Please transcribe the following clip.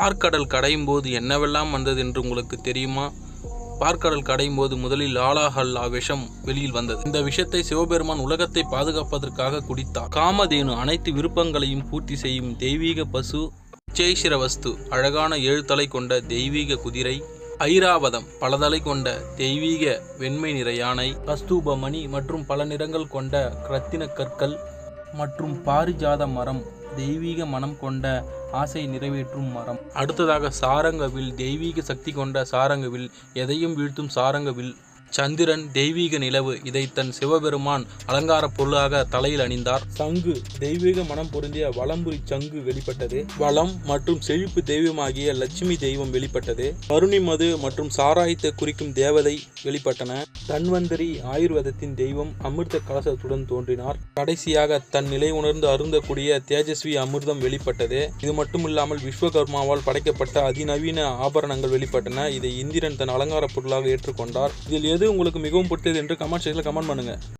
பார்க்கடல் கடையும் போது என்னவெல்லாம் வந்தது என்று உங்களுக்கு தெரியுமா? பார்க்கடல் கடையும் போது முதலில் ஆலாஹல்லா விஷம் வெளியில் வந்தது. இந்த விஷத்தை சிவபெருமான் உலகத்தை பாதுகாப்பதற்காக குடித்தார். காமதேனு அனைத்து விருப்பங்களையும் பூர்த்தி செய்யும் தெய்வீக பசு சேஷிரவஸ்து வஸ்து அழகான ஏழு தலை கொண்ட தெய்வீக குதிரை ஐராவதம் பல தலை கொண்ட தெய்வீக வெண்மை நிற யானை கஸ்தூபமணி மற்றும் பல நிறங்கள் கொண்ட ரத்தின கற்கள் மற்றும் பாரிஜாத மரம் தெய்வீக மனம் கொண்ட ஆசை நிறைவேற்றும் மரம். அடுத்ததாக சாரங்கவில் தெய்வீக சக்தி கொண்ட சாரங்கவில் எதையும் வீழ்த்தும் சாரங்கவில் சந்திரன் தெய்வீக நிலவு. இதை தன் சிவபெருமான் அலங்கார பொருளாக தலையில் அணிந்தார். சங்கு தெய்வீக மனம் பொருந்திய வளம்புரி சங்கு வெளிப்பட்டது. வளம் மற்றும் செழிப்பு தெய்வமாகிய லட்சுமி தெய்வம் வெளிப்பட்டது. கருணி மது மற்றும் சாராயத்தை குறிக்கும் தேவதை வெளிப்பட்டன. தன்வந்தரி ஆயுர்வேதத்தின் தெய்வம் அமிர்த கலசத்துடன் தோன்றினார். கடைசியாக தன் நிலை உணர்ந்து அருந்தக்கூடிய தேஜஸ்வி அமிர்தம் வெளிப்பட்டது. இது மட்டுமில்லாமல் விஸ்வகர்மாவால் படைக்கப்பட்ட அதிநவீன ஆபரணங்கள் வெளிப்பட்டன. இதை இந்திரன் தன் அலங்கார பொருளாக ஏற்றுக்கொண்டார். இதில் எது உங்களுக்கு மிகவும் பிடித்தது என்று கமெண்ட் செக்ஷனில் கமெண்ட் பண்ணுங்க.